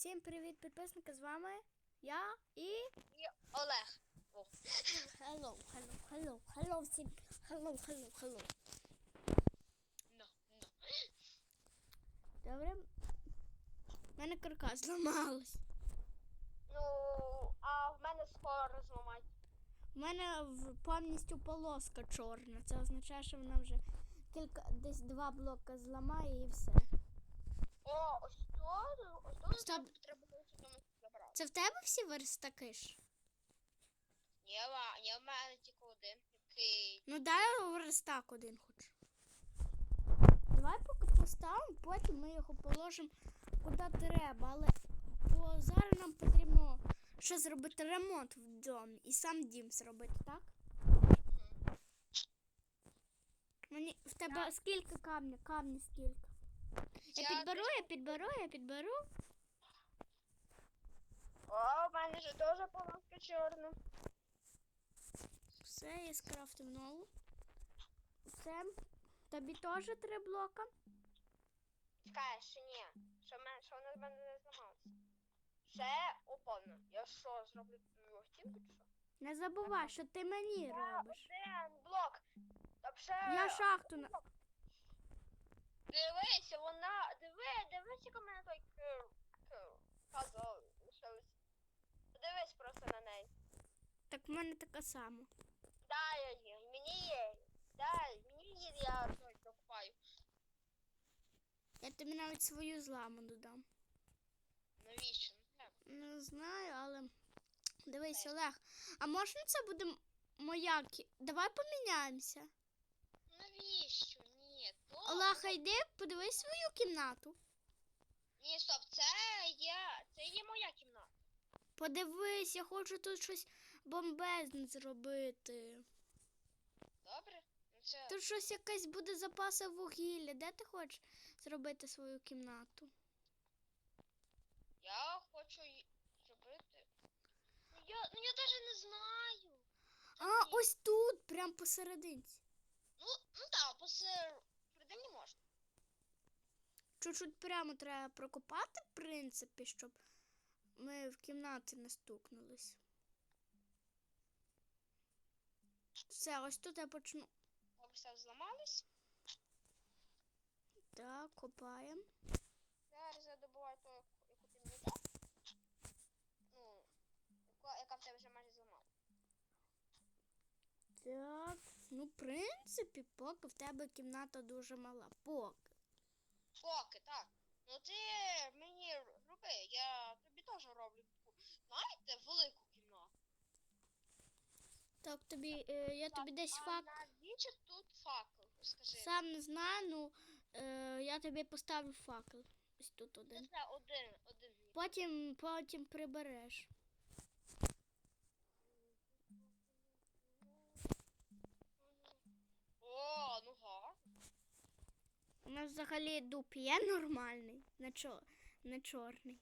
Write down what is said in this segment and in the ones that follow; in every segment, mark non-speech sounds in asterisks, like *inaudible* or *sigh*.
Всім привіт, підписники! З вами я і. І Олег. О. Hello, hello, hello, hello, всім. Hello, hello, hello. Ну, ну. Добре. У мене каркас зламалась. Ну, а в мене скоро зламать. У мене повністю полоска чорна. Це означає, що вона вже кілька десь два блока зламає і все. О, ось Стоп. Це в тебе всі верстаки ж? Ні, в мене тільки один, який. Ну дай верстак один хоч. Давай поки поставимо, потім ми його положимо куди треба. Але бо зараз нам потрібно ще зробити ремонт в домі і сам дім зробити, так? Мені в тебе скільки камня? Камня скільки? Я підберу, я підберу, я підберу. О, в мене вже теж полоска чорна. Все, я скрафтив нову. Все. Тобі теж три блока. Чекай, ще ні. Що, в мене, що вони в мене не зламалися. Ще оповно. Я що, зроблю твою стінку чи що? Не забувай, що ти мені Я робиш. один блок. Там ще... Я шахту на. Дивися, вона. Диви, дивись, як у мене той. Кир. Казав, лишилось. Подивись просто на неї. Так в мене така сама. Дай її, мені є. Дай, мені є, я той докупаю. Я тобі навіть свою зламану дам. Навіщо? Не треба. Не знаю, але дивись, Олег. А можна це буде моя кі... Давай поміняємося. Навіщо? Ні, то. Олег, а йди, подивись свою кімнату. Ні, стоп, це є. Це є моя кімната. Подивись, я хочу тут щось бомбезне зробити. Добре? Ну це. Тут щось якесь буде запаси вугілля. Де ти хочеш зробити свою кімнату? Я хочу зробити. Ну я, ну я навіть не знаю. А, ось тут, прям посерединці. Ну, ну так, можна. Чуть-чуть прямо треба прокопати, в принципі, щоб ми в кімнаті не стукнулись. Все, ось тут я почну. Все зламались. Так, копаємо. Зараз я добуваю ту, яку ти мені дав. Ну, яка, яка в тебе вже майже зламала. Так. Ну, в принципі, поки в тебе кімната дуже мала. Поки. Поки, так. Ну ти мені роби, я тобі теж роблю таку, знаєте, велику кімнату. Так, тобі, е, я тобі десь а факт. навіщо тут факел? Скажи. Сам не знаю, ну е, я тобі поставлю факел. Ось тут один. все один, один. Потім, потім прибереш. О, ну га. У нас взагалі дуб є нормальний, не, чо, не чорний.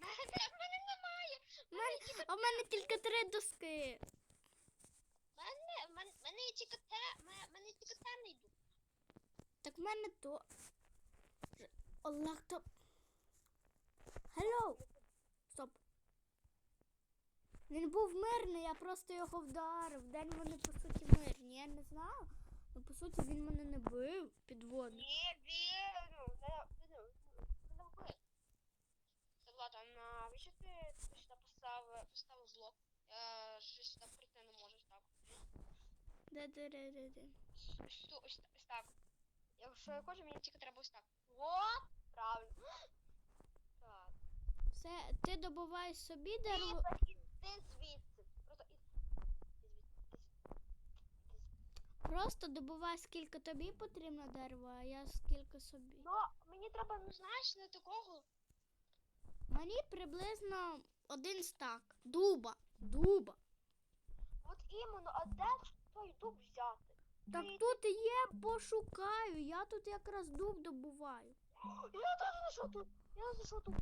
Мене, мене немає. У мене, а в мене тільки три доски. Мене, мене, мене є тільки те, мене, мене тільки темний дуб. Так в мене то. Олег то. Hello! Стоп. Він був мирний, я просто його вдарив. День вони по суті мирні. Я не знаю. Ну по суті він мене не бив підводно. Ні, вірю. Не, не, вбив. Навіщо ти ти сюди поставив, поставив блок? Я ж сюди прийти не можу так. Де-де-де-де-де. Ось, ту- ось, ось так. Якщо я хочу, мені тільки треба ось так. О, правильно. *gasps* Так. Все, ти добуваєш собі Ти дерево. іди звідси. Просто іди. Просто добувай, скільки тобі потрібно дерева, а я скільки собі. Ну, мені треба, ну знаєш, не такого. Мені приблизно один стак. Дуба. Дуба. От іменно, а де той дуб взяти? Так Ти- тут є, пошукаю. Я тут якраз дуб добуваю. Я теж знайшов тут. Я знайшов тут.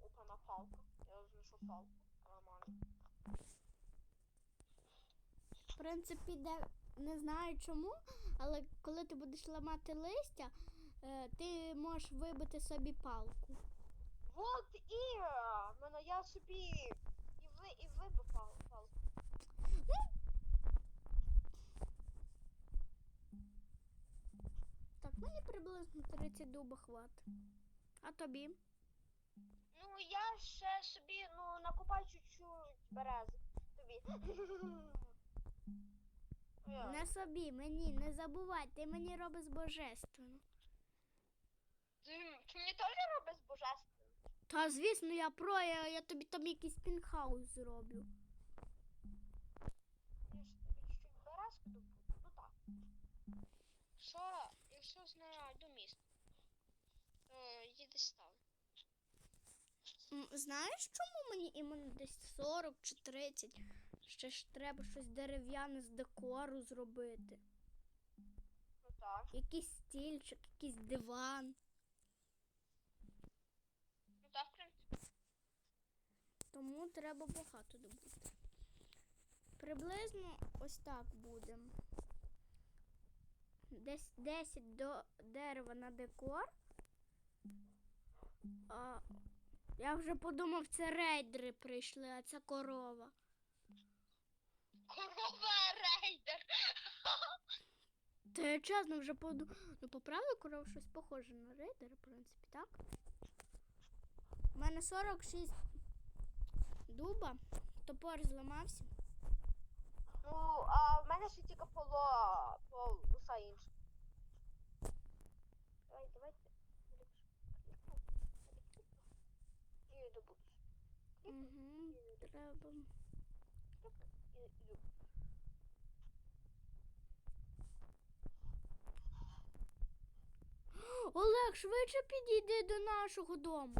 Опа, на палку. Я знайшов палку. Нормально. В принципі, де не знаю чому, але коли ти будеш ламати листя, е, ти можеш вибити собі палку. Вот і е, мене я собі і ви і вибив пал- палку. Так, мені приблизно 30 дуба хватить. А тобі? Ну я ще собі ну накопаю чуть-чуть берези тобі. *laughs* Не собі, мені, не забувай, ти мені робиш божественно. Ти, ти мені теж робиш божественно? Та звісно, я про, я, я тобі там якийсь пінхаус зроблю. Я ж тобі чуть-чуть березку добуду. Ну так. Що, якщо знайду місто, то їди став. Знаєш, чому мені іменно десь 40 чи 30? Ще ж треба щось дерев'яне з декору зробити. Ну так. Якийсь стільчик, якийсь диван. Ну так, в принципі. Тому треба багато добути. Приблизно ось так буде. Десь 10 до дерева на декор. А, я вже подумав, це рейдери прийшли, а це корова. Корова рейдер. Та я чесно вже подумав. Ну, по правді корова щось похоже на рейдера, в принципі, так? У мене 46 дуба, топор зламався. Ну, а в мене ще тільки поло, пол, уса інше. Давай, давайте. Угу, треба. І. Олег, швидше підійди до нашого дому.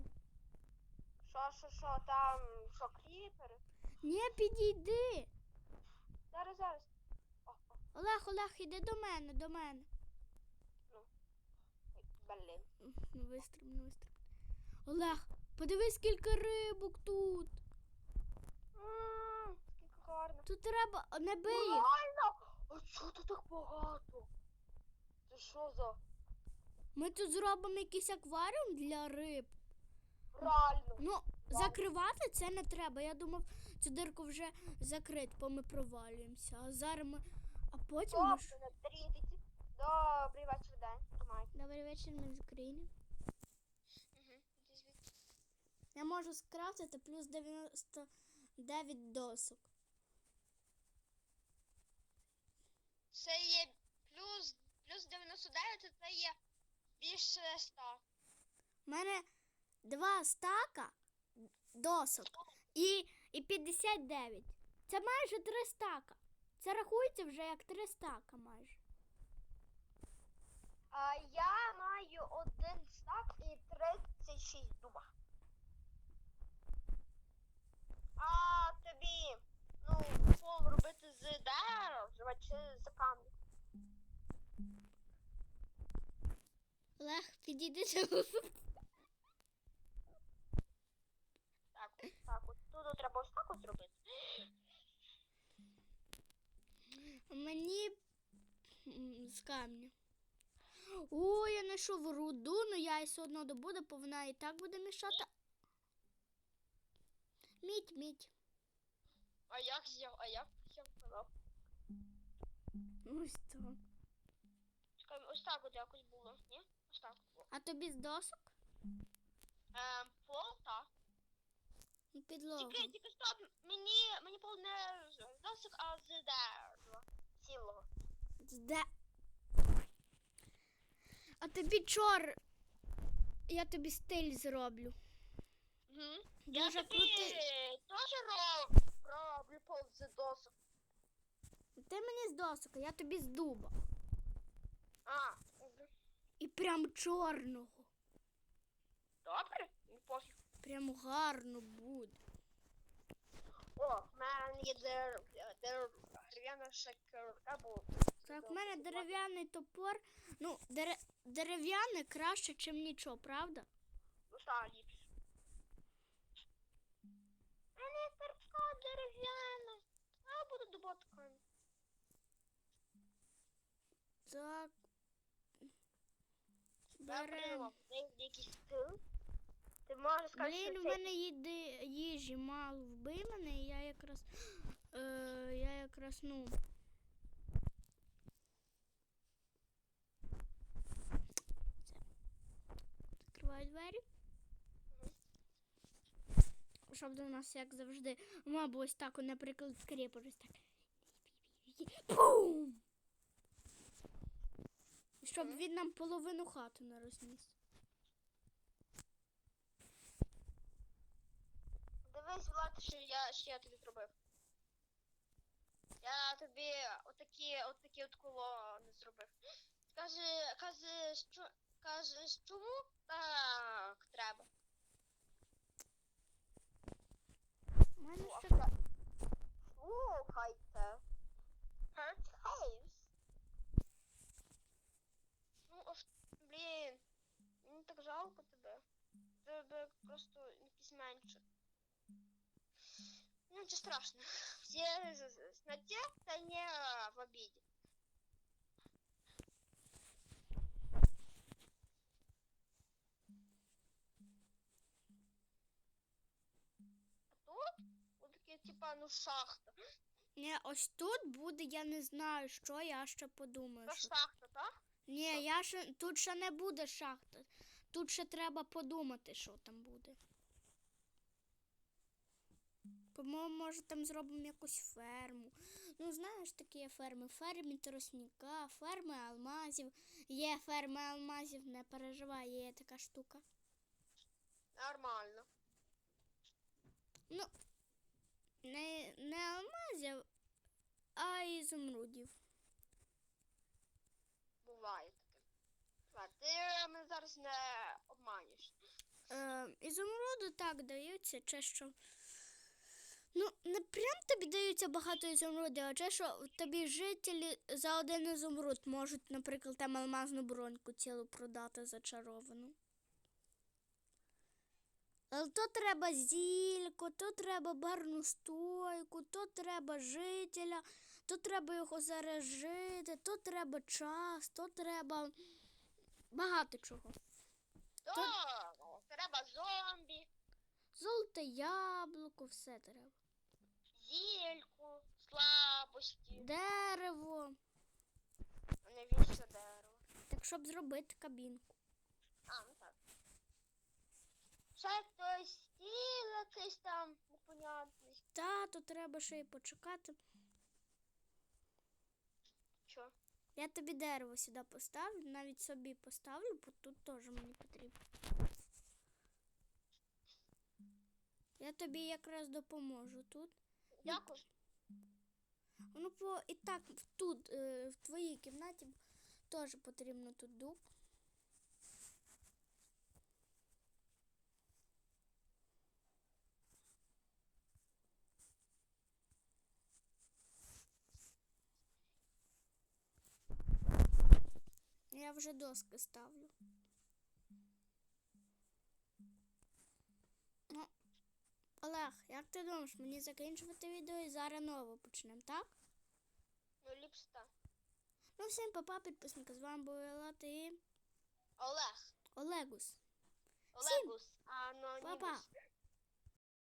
Що, що, що, там, що, кріпери? Ні, підійди. Зараз, зараз. О, о, Олег, Олег, іди до мене, до мене. ой, блін. Ну, вистрибну. Олег, подивись, скільки рибок тут. М, Скільки гарно. Тут треба, не бий їх. Реально? А чого тут так багато? Це що за? Ми тут зробимо якийсь акваріум для риб. Реально. Ну, закривати це не треба. Я думав, цю дирку вже закрити, бо ми провалюємося. А зараз ми. А потім ми ж. Тридцять. Добрий вечір, день. Тримай. Добрий вечір, ми з України. Я можу скрафтити плюс 99 досок. Це є плюс, плюс 99, це є більше 100. У мене два стака досок і, і 59. Це майже три стака. Це рахується вже як три стака майже. А я маю один стак і 36 дуба. А тобі, ну, пол робити з дерева чи з камня? Олег, підійди до Так, так от. Тут треба ось так от зробити. Мені з камня. О, я знайшов руду, але я її все одно добуду, бо вона і так буде мішати. Мідь, мідь. А як з'яв, а як? Ось так. Чекай, ось так от якось було, ні? Ось так от було. А тобі з досок? Ем, пол, так. Ну, Підлога. Тільки, тільки стоп, мені, мені пол не з досок, а з дерева. Цілого. Де? А тобі чор. Я тобі стиль зроблю. Угу. Дуже я тобі крутий. теж роб, роблю пол з досок. Ти мені з досок, я тобі з дуба. А. І прям чорного. Добре? Ну, пофіг. Прям гарно буде. О, в мене є дер... дер... дерев'яна шакерка, бо... Так, в мене дерев'яний топор. Ну, дере... дерев'яний краще, ніж нічого, правда? Ну, та ліпше. Мене кирка дерев'яна. А буду добувати камінь. Так. Я Берем. придумав, в неї є якийсь скил. Ти можеш сказати, Блін, в мене їди, їжі мало вбий мене, і я якраз. Е, я якраз, ну. Це. Закриваю двері. Щоб до нас, як завжди, мабуть, ось так, наприклад, скріпор, ось так. Бум! Щоб він нам половину хату не розніс. Дивись, Влад, що я, ще я тобі зробив. Я тобі отакі, отакі от коло не зробив. Каже, каже, що, каже, чому так треба? У мене Ну, а ще що? Слухайте. Hurt Caves. Ну, ось, блін, мені так жалко тебе. Тебе просто якийсь менше. Нічого страшного. Все на та не в тут, типа, ну, шахта. Ні, ось тут буде, я не знаю, що я ще подумаю. Це шахта, так? Ні, я ще тут ще не буде шахта. Тут ще треба подумати, що там буде. По-моєму, може там зробимо якусь ферму. Ну, знаєш, такі є ферми. Ферми тростника, ферми алмазів. Є ферми алмазів, не переживай, є така штука. Нормально. Ну, не, не алмазів, а ізумрудів. Буває таке. Ти мене зараз не обманюєш. Е, ізумруди так даються, чи що. Ну, не прям тобі даються багато ізумрудів, а чи що тобі жителі за один ізумруд можуть, наприклад, там алмазну броньку цілу продати зачаровану. Але то треба зільку, то треба барну стойку, то треба жителя, то треба його заражити, то треба час, то треба багато чого. То, треба зомбі, Золоте яблуко, все треба. зільку, слабості, Дерево. а навіщо дерево. Так, щоб зробити кабінку. А, ну так. Ще той стіл якийсь там непонятний. Та, то треба ще й почекати. Що? Я тобі дерево сюди поставлю, навіть собі поставлю, бо тут теж мені потрібно. Я тобі якраз допоможу тут. Дякую. Ну, по і так тут, е, в твоїй кімнаті теж потрібно тут дуб. Я вже доски ставлю. Олег, як ти думаєш, мені закінчувати відео і зараз нове почнемо, так? Ну, ліпше так. Ну, всім папа, підписники, з вами був Елата і Олег. Олегус. Олегус. А Па-па.